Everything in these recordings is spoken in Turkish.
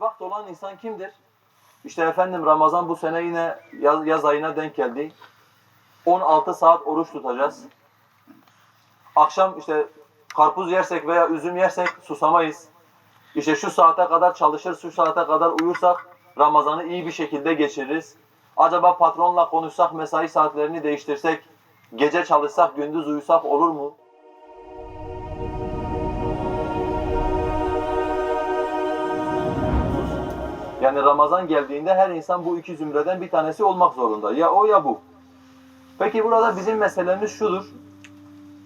bedbaht olan insan kimdir? İşte efendim Ramazan bu sene yine yaz, yaz ayına denk geldi. 16 saat oruç tutacağız. Akşam işte karpuz yersek veya üzüm yersek susamayız. İşte şu saate kadar çalışır, şu saate kadar uyursak Ramazan'ı iyi bir şekilde geçiririz. Acaba patronla konuşsak, mesai saatlerini değiştirsek, gece çalışsak, gündüz uyusak olur mu? Yani Ramazan geldiğinde her insan bu iki zümreden bir tanesi olmak zorunda. Ya o ya bu. Peki burada bizim meselemiz şudur.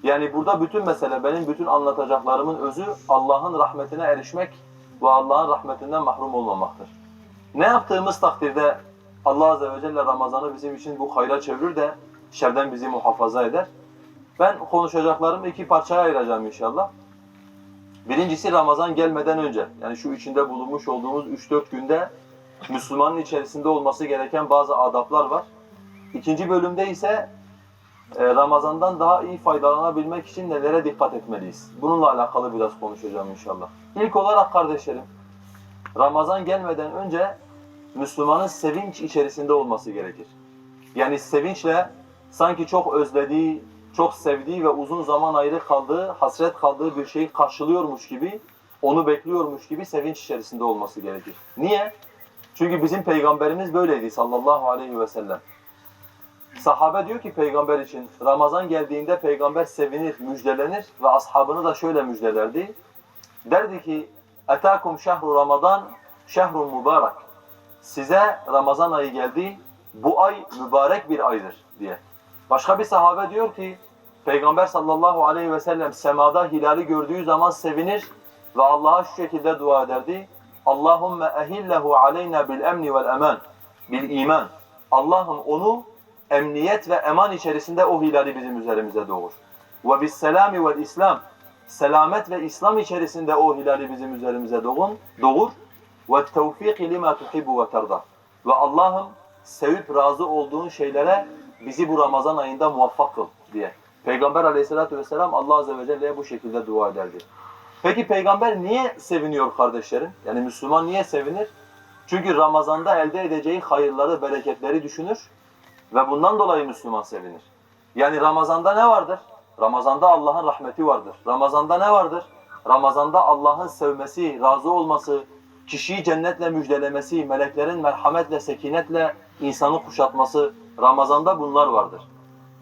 Yani burada bütün mesele, benim bütün anlatacaklarımın özü Allah'ın rahmetine erişmek ve Allah'ın rahmetinden mahrum olmamaktır. Ne yaptığımız takdirde Allah Azze ve Celle Ramazan'ı bizim için bu hayra çevirir de şerden bizi muhafaza eder. Ben konuşacaklarımı iki parçaya ayıracağım inşallah. Birincisi Ramazan gelmeden önce, yani şu içinde bulunmuş olduğumuz 3-4 günde Müslümanın içerisinde olması gereken bazı adaplar var. İkinci bölümde ise e, Ramazan'dan daha iyi faydalanabilmek için nelere dikkat etmeliyiz? Bununla alakalı biraz konuşacağım inşallah. İlk olarak kardeşlerim, Ramazan gelmeden önce Müslümanın sevinç içerisinde olması gerekir. Yani sevinçle sanki çok özlediği, çok sevdiği ve uzun zaman ayrı kaldığı, hasret kaldığı bir şeyi karşılıyormuş gibi, onu bekliyormuş gibi sevinç içerisinde olması gerekir. Niye? Çünkü bizim peygamberimiz böyleydi sallallahu aleyhi ve sellem. Sahabe diyor ki peygamber için Ramazan geldiğinde peygamber sevinir, müjdelenir ve ashabını da şöyle müjdelerdi. Derdi ki Etakum şehru Ramazan şehrun mübarek. Size Ramazan ayı geldi. Bu ay mübarek bir aydır diye. Başka bir sahabe diyor ki Peygamber sallallahu aleyhi ve sellem semada hilali gördüğü zaman sevinir ve Allah'a şu şekilde dua ederdi. Allahumme ehillehu aleyna bil emni vel eman. Bil iman. Allah'ım onu emniyet ve eman içerisinde o hilali bizim üzerimize doğur. Ve bis selami vel islam. Selamet ve İslam içerisinde o hilali bizim üzerimize doğun, doğur. Ve tevfiki lima tuhibbu ve terda. Ve Allah'ım sevip razı olduğun şeylere bizi bu Ramazan ayında muvaffak kıl diye. Peygamber aleyhissalatü vesselam Allah azze ve celle'ye bu şekilde dua ederdi. Peki peygamber niye seviniyor kardeşlerim? Yani Müslüman niye sevinir? Çünkü Ramazan'da elde edeceği hayırları, bereketleri düşünür ve bundan dolayı Müslüman sevinir. Yani Ramazan'da ne vardır? Ramazan'da Allah'ın rahmeti vardır. Ramazan'da ne vardır? Ramazan'da Allah'ın sevmesi, razı olması, kişiyi cennetle müjdelemesi, meleklerin merhametle, sekinetle insanı kuşatması, Ramazan'da bunlar vardır.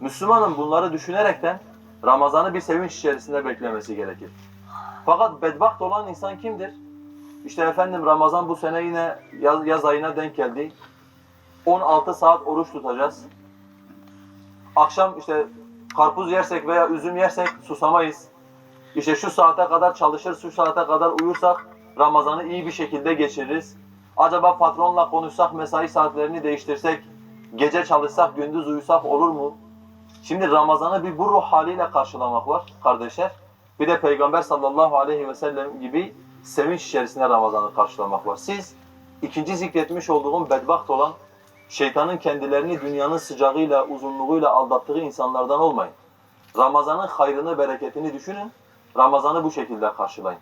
Müslümanın bunları düşünerekten Ramazan'ı bir sevinç içerisinde beklemesi gerekir. Fakat bedbaht olan insan kimdir? İşte efendim Ramazan bu sene yine yaz, yaz ayına denk geldi. 16 saat oruç tutacağız. Akşam işte karpuz yersek veya üzüm yersek susamayız. İşte şu saate kadar çalışır, şu saate kadar uyursak Ramazan'ı iyi bir şekilde geçiririz. Acaba patronla konuşsak, mesai saatlerini değiştirsek, gece çalışsak, gündüz uyusak olur mu? Şimdi Ramazan'ı bir bu ruh haliyle karşılamak var kardeşler. Bir de Peygamber sallallahu aleyhi ve sellem gibi sevinç içerisinde Ramazan'ı karşılamak var. Siz ikinci zikretmiş olduğum bedbaht olan şeytanın kendilerini dünyanın sıcağıyla, uzunluğuyla aldattığı insanlardan olmayın. Ramazan'ın hayrını, bereketini düşünün. Ramazan'ı bu şekilde karşılayın.